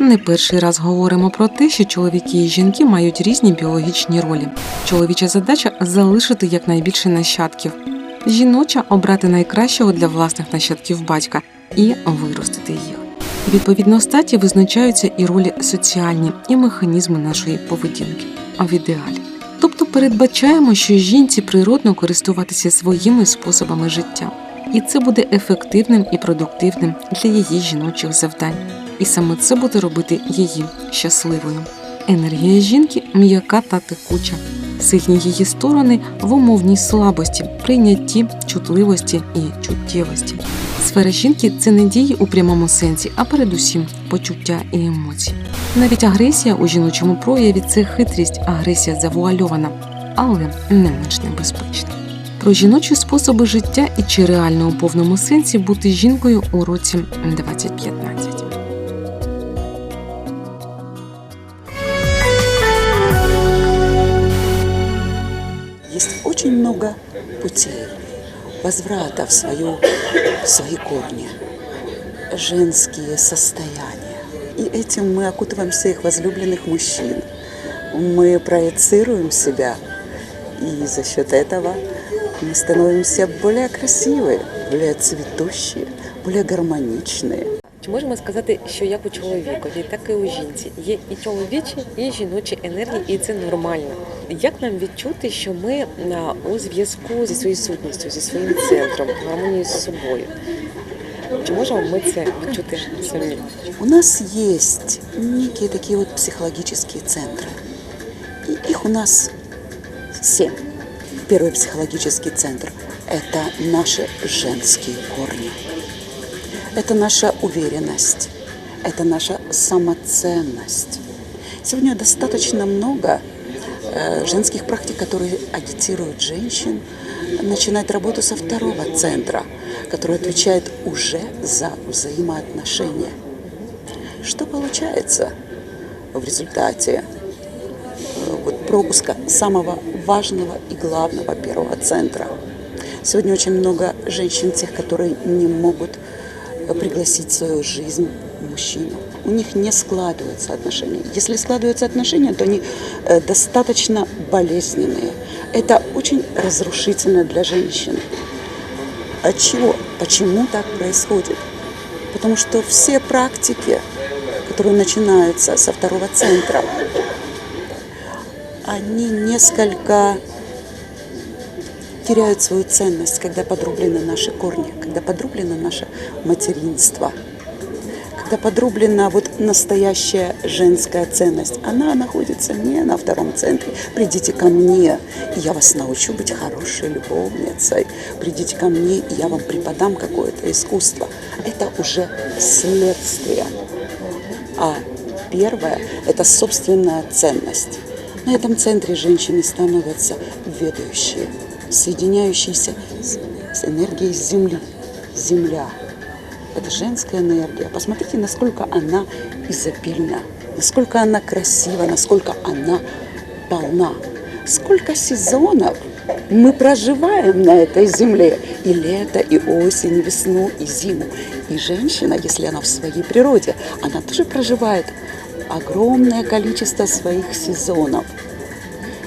Не перший раз говоримо про те, що чоловіки і жінки мають різні біологічні ролі. Чоловіча задача залишити якнайбільше нащадків. Жіноча обрати найкращого для власних нащадків батька і виростити їх. Відповідно статі визначаються і ролі соціальні, і механізми нашої поведінки, а в ідеалі. Тобто передбачаємо, що жінці природно користуватися своїми способами життя, і це буде ефективним і продуктивним для її жіночих завдань і саме це буде робити її щасливою. Енергія жінки м'яка та текуча. Сильні її сторони в умовній слабості, прийнятті, чутливості і чуттєвості. Сфера жінки це не дії у прямому сенсі, а передусім почуття і емоції. Навіть агресія у жіночому прояві це хитрість, агресія завуальована, але не менш небезпечна. Про жіночі способи життя і чи реально у повному сенсі бути жінкою у році 2015. много путей возврата в, свою, в свои корни, женские состояния. И этим мы окутываем своих возлюбленных мужчин. Мы проецируем себя, и за счет этого мы становимся более красивые, более цветущие, более гармоничные. Чи можемо сказати, що як у чоловікові, так і у жінці є і чоловічі, і жіночі енергії, і це нормально. Як нам відчути, що ми а, у зв'язку зі своєю сутністю, зі своїм центром, в гармонії з собою? Чи можемо ми це відчути самі? У нас есть некие такие вот психологические центры. И их у нас семь. Первый психологический центр – это наши женские корни. Это наша уверенность, это наша самоценность. Сегодня достаточно много э, женских практик, которые агитируют женщин начинать работу со второго центра, который отвечает уже за взаимоотношения. Что получается в результате э, вот, пропуска самого важного и главного первого центра? Сегодня очень много женщин, тех, которые не могут э, пригласить в свою жизнь мужчину. У них не складываются отношения. Если складываются отношения, то они э, достаточно болезненные. Это очень разрушительно для женщин. От чего? Почему так происходит? Потому что все практики, которые начинаются со второго центра, они несколько теряют свою ценность, когда подрублены наши корни, когда подрублено наше материнство, когда подрублена вот настоящая женская ценность. Она находится не на втором центре. Придите ко мне, и я вас научу быть хорошей любовницей. Придите ко мне, и я вам преподам какое-то искусство. Это уже следствие. А первое – это собственная ценность. На этом центре женщины становятся ведущие, соединяющиеся с, с энергией Земли. Земля – это женская энергия. Посмотрите, насколько она изобильна, насколько она красива, насколько она полна. Сколько сезонов мы проживаем на этой земле. И лето, и осень, и весну, и зиму. И женщина, если она в своей природе, она тоже проживает огромное количество своих сезонов.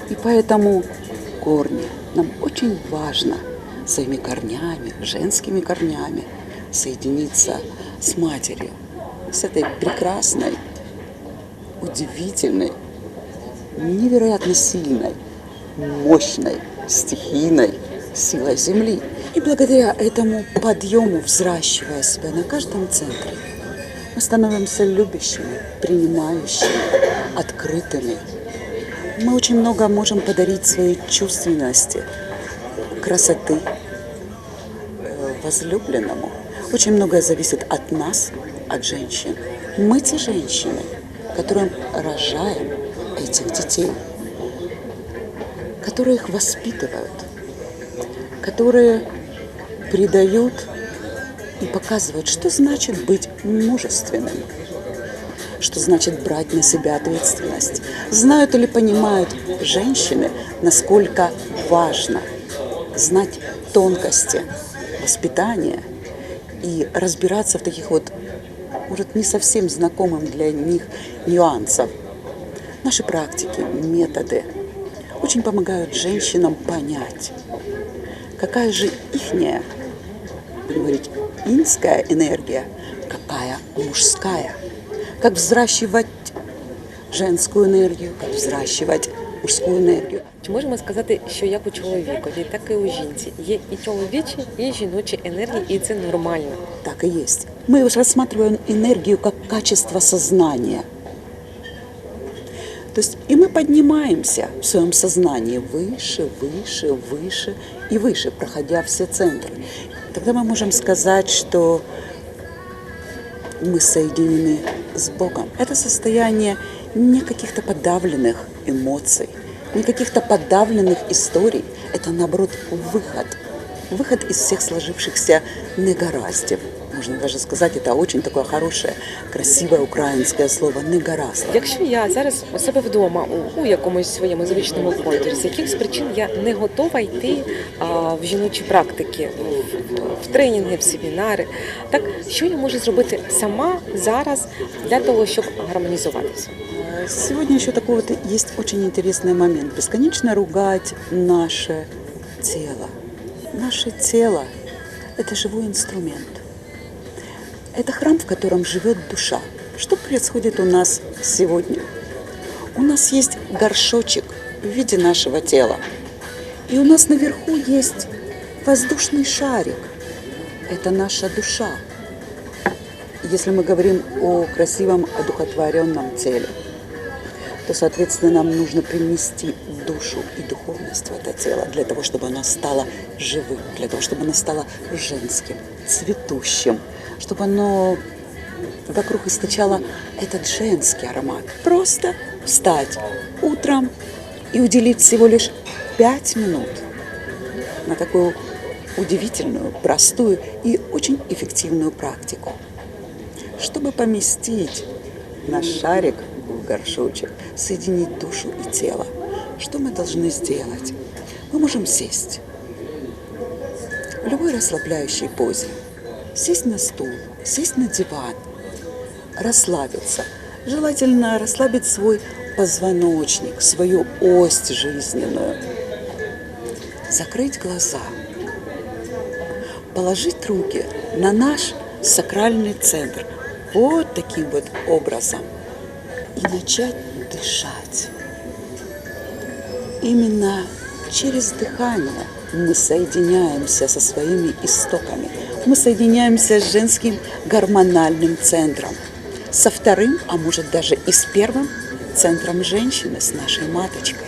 И поэтому корни нам очень важно своими корнями, женскими корнями соединиться с матерью, с этой прекрасной, удивительной, невероятно сильной, мощной, стихийной силой Земли. И благодаря этому подъему, взращивая себя на каждом центре, мы становимся любящими, принимающими, открытыми. Мы очень много можем подарить своей чувственности, красоты э, возлюбленному. Очень многое зависит от нас, от женщин. Мы те женщины, которым рожаем этих детей, которые их воспитывают, которые придают и показывают, что значит быть мужественным, что значит брать на себя ответственность. Знают или понимают женщины, насколько важно знать тонкости воспитания и разбираться в таких вот, может, не совсем знакомым для них нюансов. Наши практики, методы очень помогают женщинам понять, какая же ихняя, будем говорить, инская энергия, какая мужская Как взращивать женскую энергию, как взращивать мужскую энергию. Чи можемо сказати, що як у чоловікові, так і у жінці є і чоловічі, і жіночі енергії, і це нормально. Так и есть. Мы уже рассматриваем энергию как качество сознания. То есть и мы поднимаемся в своем сознании выше, выше, выше и выше, проходя все центры. Тогда мы можем сказать, что мы соединены с Богом. Это состояние не каких-то подавленных эмоций, не каких-то подавленных историй. Это, наоборот, выход. Выход из всех сложившихся негараздев. Можно даже сказать, это очень такое хорошее, красивое украинское слово «негаразд». Якщо я зараз у себе вдома у, у якомусь своєму звичному контурі, з якихось причин я не готова йти а, в жіночі практики, в, в тренінги, в семінари, так що я можу зробити сама зараз для того, щоб гармонізуватися? Сегодня еще такой вот есть очень интересный момент. Бесконечно ругать наше тело. Наше тело – это живой инструмент. Это храм, в котором живет душа. Что происходит у нас сегодня? У нас есть горшочек в виде нашего тела. И у нас наверху есть воздушный шарик. Это наша душа. Если мы говорим о красивом, одухотворенном теле, то, соответственно, нам нужно принести душу и духовность в это тело для того, чтобы оно стало живым, для того, чтобы оно стало женским, цветущим, чтобы оно вокруг источало этот женский аромат. Просто встать утром и уделить всего лишь пять минут на такую удивительную, простую и очень эффективную практику, чтобы поместить наш шарик в горшочек, соединить душу и тело. Что мы должны сделать? Мы можем сесть в любой расслабляющей позе. Сесть на стул, сесть на диван, расслабиться. Желательно расслабить свой позвоночник, свою ось жизненную. Закрыть глаза. Положить руки на наш сакральный центр. Вот таким вот образом и начать дышать. Именно через дыхание мы соединяемся со своими истоками. Мы соединяемся с женским гормональным центром. Со вторым, а может даже и с первым центром женщины, с нашей маточкой.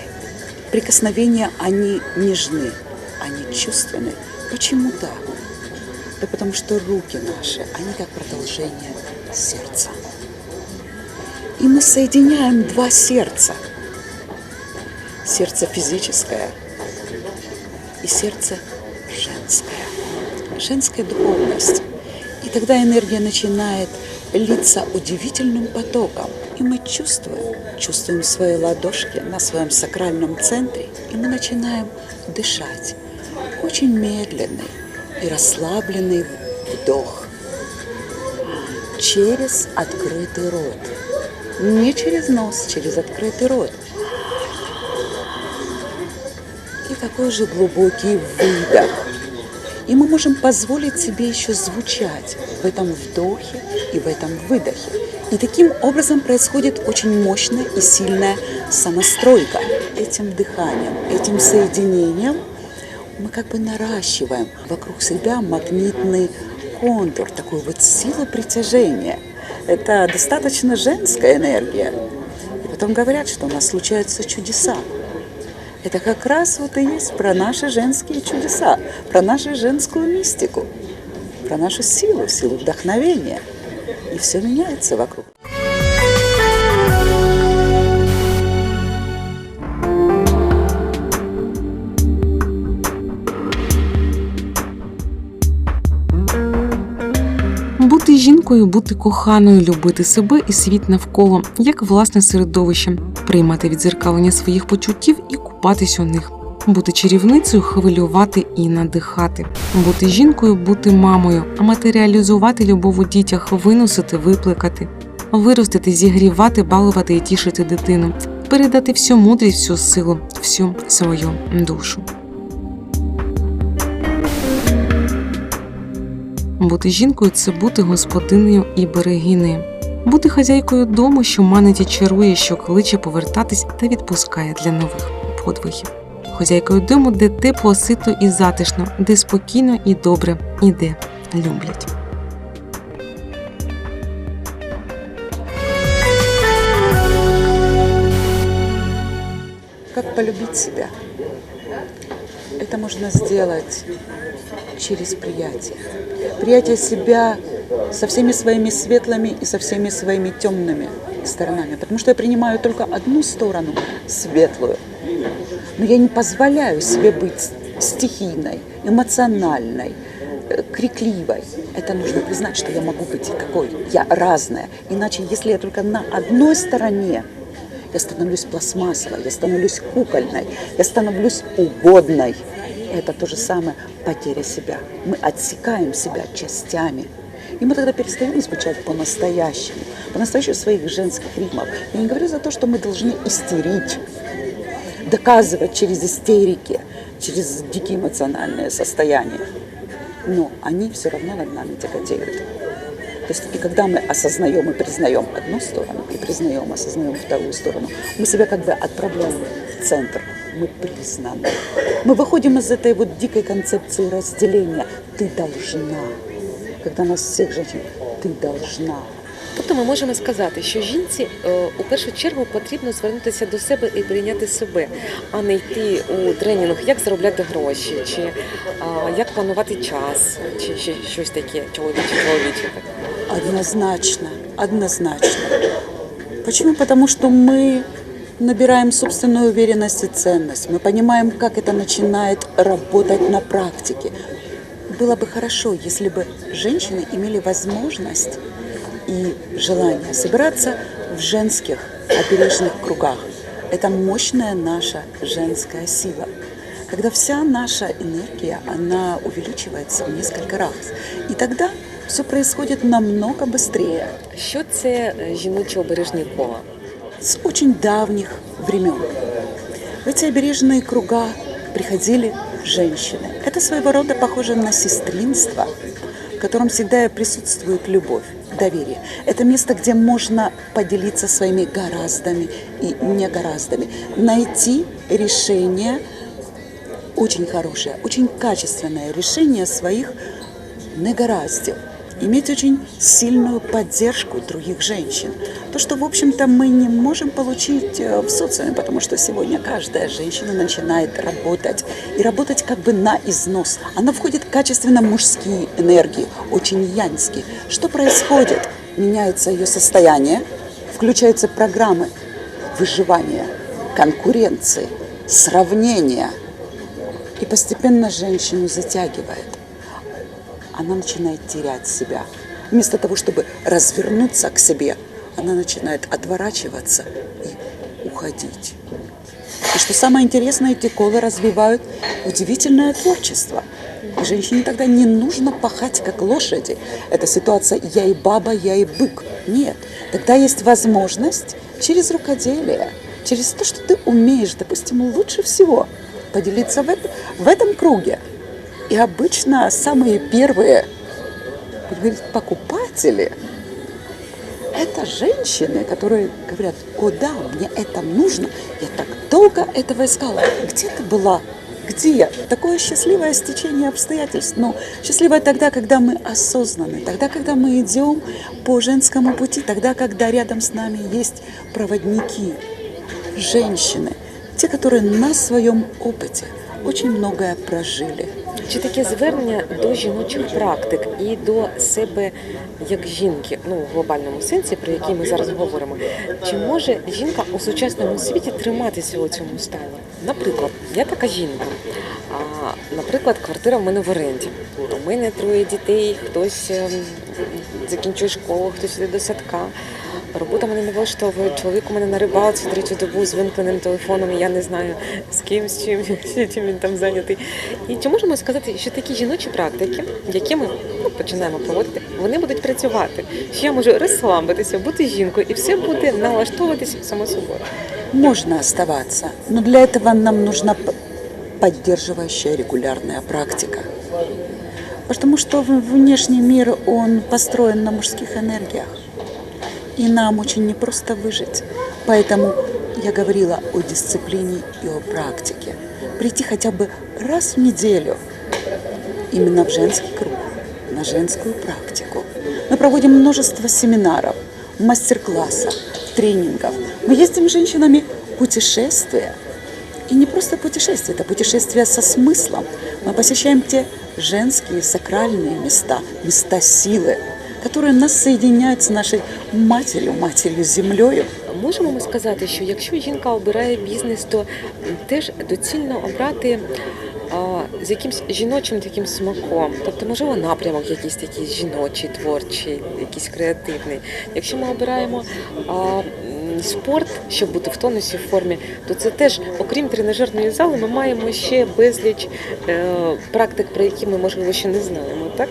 Прикосновения, они нежны, они чувственны. Почему так? Да потому что руки наши, они как продолжение сердца. И мы соединяем два сердца. Сердце физическое и сердце женское. Женская духовность. И тогда энергия начинает литься удивительным потоком. И мы чувствуем, чувствуем свои ладошки на своем сакральном центре, и мы начинаем дышать. Очень медленный и расслабленный вдох через открытый рот. Не через нос, через открытый рот. И такой же глубокий выдох. И мы можем позволить себе еще звучать в этом вдохе и в этом выдохе. И таким образом происходит очень мощная и сильная сонастройка. Этим дыханием, этим соединением мы как бы наращиваем вокруг себя магнитный контур, такую вот силу притяжения. Это достаточно женская энергия. И потом говорят, что у нас случаются чудеса. Это как раз вот и есть про наши женские чудеса, про нашу женскую мистику, про нашу силу, силу вдохновения. И все меняется вокруг. Бути жінкою, бути коханою, любити себе і світ навколо, як власне середовище, приймати відзеркалення своїх почуттів і купатись у них, бути чарівницею, хвилювати і надихати, бути жінкою, бути мамою, а матеріалізувати любов у дітях, виносити, випликати, виростити, зігрівати, балувати і тішити дитину, передати всю мудрість, всю силу, всю свою душу. Бути жінкою це бути господинею і берегинею, бути хазяйкою дому, що манить і чарує, що кличе повертатись та відпускає для нових подвигів. Хазяйкою дому, де тепло, сито і затишно, де спокійно і добре, і де люблять. Как полюбить себя? Это можно сделать через приятие. Приятие себя со всеми своими светлыми и со всеми своими темными сторонами. Потому что я принимаю только одну сторону, светлую. но я не позволяю себе быть стихийной, эмоциональной, э, крикливой. Это нужно признать, что я могу быть такой. Я разная. Иначе, если я только на одной стороне, я становлюсь пластмассовой, я становлюсь кукольной, я становлюсь угодной. Это то же самое потеря себя. Мы отсекаем себя частями. И мы тогда перестаем звучать по-настоящему, по-настоящему своих женских ритмов. Я не говорю за то, что мы должны истерить, доказывать через истерики, через дикие эмоциональные состояния. Но они все равно над нами тяготеют. То есть и когда мы осознаем и признаем одну сторону, и признаем, осознаем вторую сторону, мы себя как бы отправляем в центр. Мы признаны. Мы выходим из этой вот дикой концепции разделения. Ты должна. Когда нас всех женщин, ты должна. Тобто ми можемо сказати, що жінці е, у першу чергу потрібно звернутися до себе і прийняти себе, а не йти у тренінг, як заробляти гроші, чи а, як планувати час, чи ще щось таке чоловіче, чоловіче. Так. Однозначно, однозначно. Почему? Потому что мы набираем собственную уверенность и ценность. Мы понимаем, как это начинает работать на практике. Было бы хорошо, если бы женщины имели возможность и желание собираться в женских обережных кругах. Это мощная наша женская сила. Когда вся наша энергия, она увеличивается в несколько раз. И тогда все происходит намного быстрее. Що це обережні кола? С очень давних времен. В эти обережные круга приходили женщины. Это своего рода похоже на сестринство, в котором всегда присутствует любовь, доверие. Это место, где можно поделиться своими гораздами и негораздами, найти решение очень хорошее, очень качественное решение своих негораздел. Иметь очень сильную поддержку других женщин. То, что, в общем-то, мы не можем получить э, в социуме, потому что сегодня каждая женщина начинает работать. И работать как бы на износ. Она входит в качественно мужские энергии, очень янские. Что происходит? Меняется ее состояние, включаются программы выживания, конкуренции, сравнения. И постепенно женщину затягивает она начинает терять себя. Вместо того, чтобы развернуться к себе, она начинает отворачиваться и уходить. И что самое интересное, эти колы развивают удивительное творчество. И женщине тогда не нужно пахать, как лошади. Это ситуация «я и баба, я и бык». Нет. Тогда есть возможность через рукоделие, через то, что ты умеешь, допустим, лучше всего поделиться в, это, в этом круге. И обычно самые первые будем говорить, покупатели – это женщины, которые говорят, о да, мне это нужно, я так долго этого искала. Где ты была Где? Такое счастливое стечение обстоятельств. Но счастливое тогда, когда мы осознаны, тогда, когда мы идем по женскому пути, тогда, когда рядом с нами есть проводники, женщины, те, которые на своем опыте очень многое прожили. Чи таке звернення до жіночих практик і до себе як жінки, ну в глобальному сенсі, про який ми зараз говоримо, чи може жінка у сучасному світі триматися у цьому стані? Наприклад, я така жінка. А, наприклад, квартира в мене в оренді. У мене троє дітей, хтось ем, закінчує школу, хтось іде до садка. Робота мене не влаштовує. Чоловік у мене на рибалці третю добу з вимкненим телефоном. і Я не знаю з ким, з чим, чим він там зайнятий. І чи можемо сказати, що такі жіночі практики, які ми ну, починаємо проводити, вони будуть працювати. Що я можу розслабитися, бути жінкою, і все буде налаштовуватися само собою. Можно оставаться, но для этого нам нужна поддерживающая регулярная практика. Потому что внешний мир, он построен на мужских энергиях. И нам очень непросто выжить. Поэтому я говорила о дисциплине и о практике. Прийти хотя бы раз в неделю именно в женский круг, на женскую практику. Мы проводим множество семинаров, мастер-классов, тренингов. Мы ездим с женщинами путешествия. И не просто путешествия, это путешествия со смыслом. Мы посещаем те женские сакральные места, места силы, которые нас соединяют с нашей матерью, матерью землею. Можемо ми сказати, що якщо жінка обирає бізнес, то теж доцільно обрати з якимсь жіночим таким смаком, тобто, можливо, напрямок якийсь такий жіночий, творчий, якийсь креативний. Якщо ми обираємо а, спорт, щоб бути в тонусі в формі, то це теж, окрім тренажерної зали, ми маємо ще безліч е, практик, про які ми можливо ще не знаємо, так?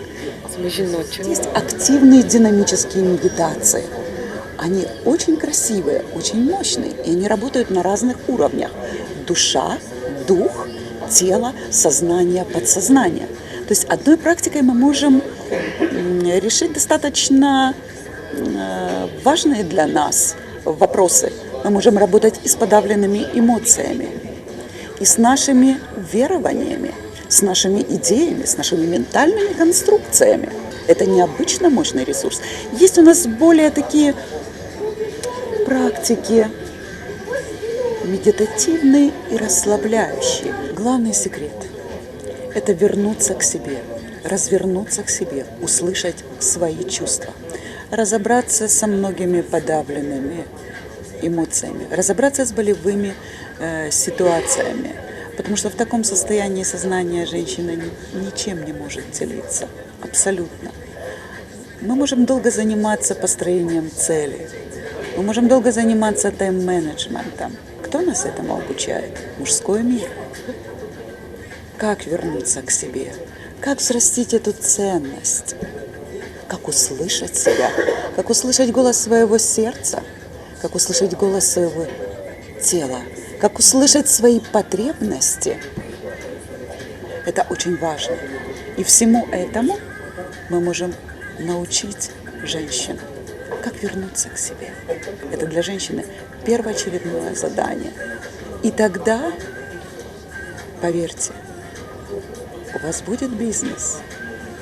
Есть активные динамические медитации. Они очень красивые, очень мощные, и они работают на разных уровнях. Душа, дух, тело, сознание, подсознание. То есть одной практикой мы можем решить достаточно э, важные для нас вопросы. Мы можем работать и с подавленными эмоциями, и с нашими верованиями, с нашими идеями, с нашими ментальными конструкциями. Это необычно мощный ресурс. Есть у нас более такие практики медитативные и расслабляющие. Главный секрет – это вернуться к себе, развернуться к себе, услышать свои чувства, разобраться со многими подавленными эмоциями, разобраться с болевыми э, ситуациями, потому что в таком состоянии сознания женщина ни- ничем не может делиться, абсолютно. Мы можем долго заниматься построением цели, мы можем долго заниматься тайм-менеджментом. Кто нас этому обучает? Мужской мир. Как вернуться к себе? Как взрастить эту ценность? Как услышать себя? Как услышать голос своего сердца? Как услышать голос своего тела? Как услышать свои потребности? Это очень важно. И всему этому мы можем научить женщин, как вернуться к себе. Это для женщины первоочередное задание. И тогда, поверьте, у вас будет бизнес,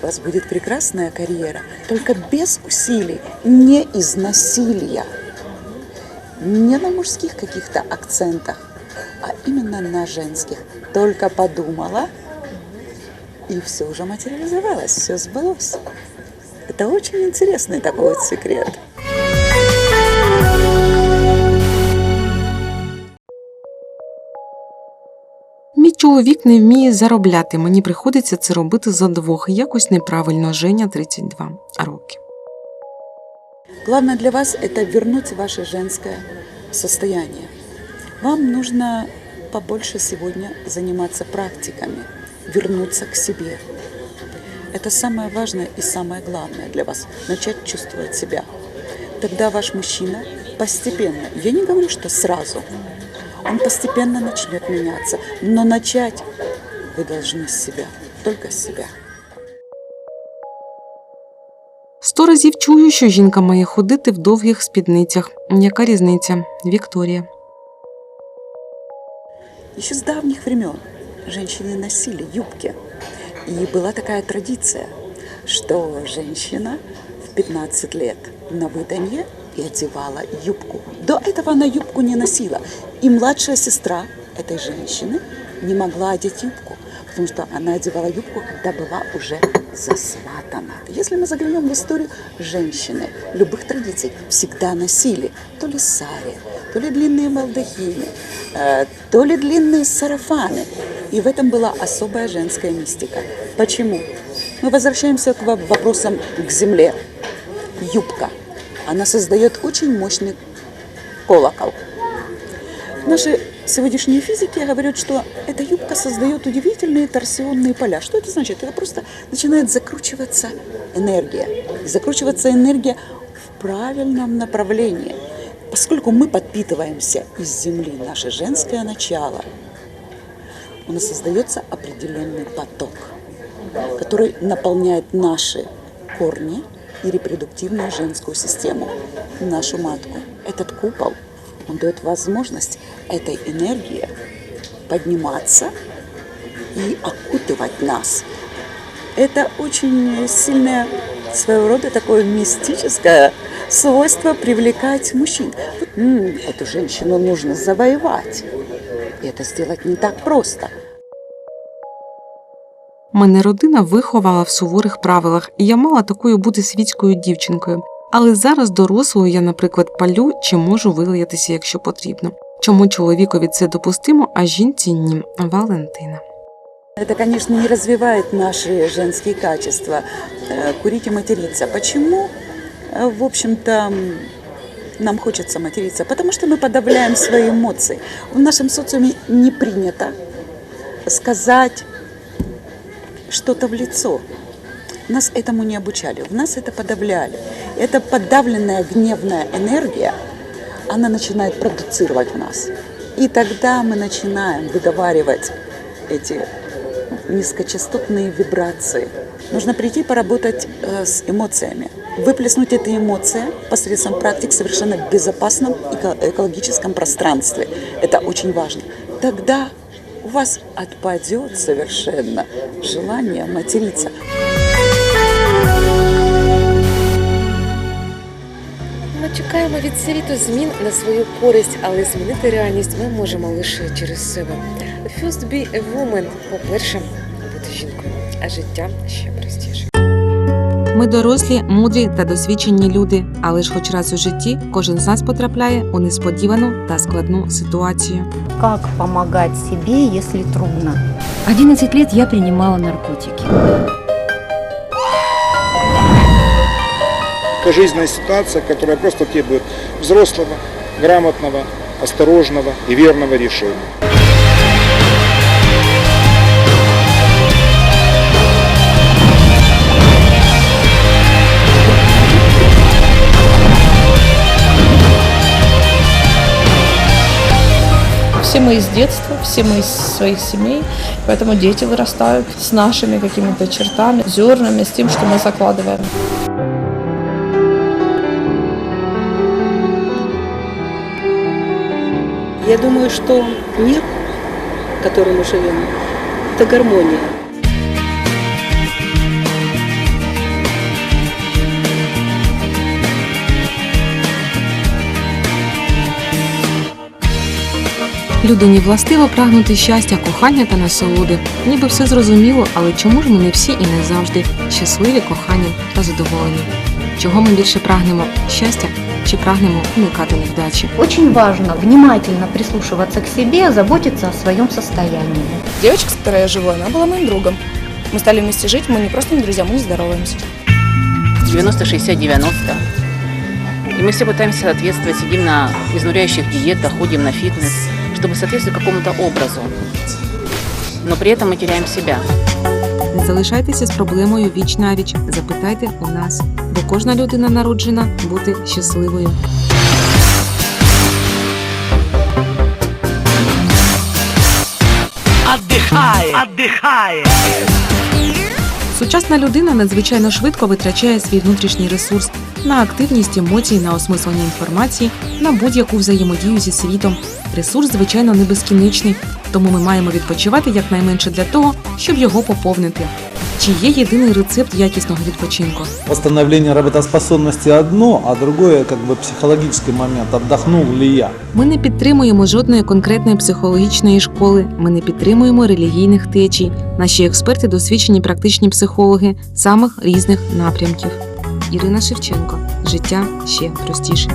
у вас будет прекрасная карьера, только без усилий, не из насилия, не на мужских каких-то акцентах, а именно на женских. Только подумала, и все уже материализовалось, все сбылось. Это очень интересный такой вот секрет. Мій чоловік не вміє заробляти. Мені приходиться це робити за двох. Якось неправильно. Женя 32 роки. Главное для вас это вернуть ваше женское состояние. Вам нужно побольше сегодня заниматься практиками, вернуться к себе. Это самое важное и самое главное для вас – начать чувствовать себя. Тогда ваш мужчина постепенно, я не говорю, что сразу, он постепенно начнет меняться, но начать вы должны с себя, только с себя. Сто разів чую, що жінка має ходити в довгих спідницях. Яка різниця? Вікторія. Еще с давних времен женщины носили юбки. И была такая традиция, что женщина в 15 лет на выданье и одевала юбку. До этого она юбку не носила. И младшая сестра этой женщины не могла одеть юбку, потому что она одевала юбку, когда была уже засватана. Если мы заглянем в историю, женщины любых традиций всегда носили то ли сари, то ли длинные балдахины, э, то ли длинные сарафаны. И в этом была особая женская мистика. Почему? Мы возвращаемся к во- вопросам к земле. Юбка. Она создает очень мощный колокол. Наши сегодняшние физики говорят, что эта юбка создает удивительные торсионные поля. Что это значит? Это просто начинает закручиваться энергия. И закручиваться энергия в правильном направлении. Поскольку мы подпитываемся из земли, наше женское начало, у нас создается определенный поток, который наполняет наши корни и репродуктивную женскую систему, нашу матку. Этот купол, он дает возможность этой энергии подниматься и окутывать нас. Это очень сильное своего рода такое мистическое свойство привлекать мужчин. Вот, м, эту женщину нужно завоевать. И это сделать не так просто. Мене родина виховала в суворих правилах, і я мала такою бути світською дівчинкою. Але зараз дорослою я, наприклад, палю чи можу вилаятися, якщо потрібно. Чому чоловікові це допустимо, а жінці ні? Валентина. Это, конечно, не развивает наши женские качества. Э, Курить и материться. Почему? Э, В общем-то, м, нам хочется материться, потому что мы подавляем свои эмоции. В нашем социуме не принято сказать что-то в лицо. Нас этому не обучали, в нас это подавляли. Эта подавленная гневная энергия, она начинает продуцировать в нас. И тогда мы начинаем выговаривать эти низкочастотные вибрации. Нужно прийти поработать э, с эмоциями, выплеснуть эти эмоции посредством практик в совершенно безопасном эко- экологическом пространстве. Это очень важно. Тогда у вас отпадет совершенно желание материться. Чекаємо від світу змін на свою користь, але змінити реальність ми можемо лише через себе. First be a woman. По-перше, бути жінкою, а життя ще простіше. Ми дорослі, мудрі та досвідчені люди, але ж хоч раз у житті кожен з нас потрапляє у несподівану та складну ситуацію. Как помогать себе, если трудно? 11 лет я принимала наркотики. Жизненная ситуация, которая просто требует взрослого, грамотного, осторожного и верного решения. Все мы из детства, все мы из своих семей, поэтому дети вырастают с нашими какими-то чертами, зернами, с тем, что мы закладываем. Я думаю, что мир, в котором мы живем, это гармония. Людині властиво прагнути щастя, кохання та насолоди. Ніби все зрозуміло, але чому ж ми не всі і не завжди щасливі, кохані та задоволені? Чого ми більше прагнемо щастя чи прагнемо уникати невдачі? Очень важно внимательно прислушиваться к себе, заботиться о своем состоянии. Девочка, с которой я живу, она была моим другом. Мы стали вместе жить, мы не просто не друзья, мы не здороваемся. 90-60-90. И мы все пытаемся соответствовать, сидим на изнуряющих диетах, ходим на фитнес, чтобы соответствовать какому-то образу. Но при этом мы теряем себя. Залишайтеся з проблемою віч навіч. Запитайте у нас, бо кожна людина народжена бути щасливою. Сучасна людина надзвичайно швидко витрачає свій внутрішній ресурс на активність емоцій, на осмислення інформації, на будь-яку взаємодію зі світом. Ресурс, звичайно, не безкінечний, Тому ми маємо відпочивати якнайменше для того, щоб його поповнити. Чи є єдиний рецепт якісного відпочинку? Восстановление работоспособности одно, а другое как бы психологический момент. Отдохнул ли я? Ми не підтримуємо жодної конкретної психологічної школи, ми не підтримуємо релігійних течій. Наші експерти досвідчені практичні психологи самих різних напрямків. Ірина Шевченко. Життя ще простіше.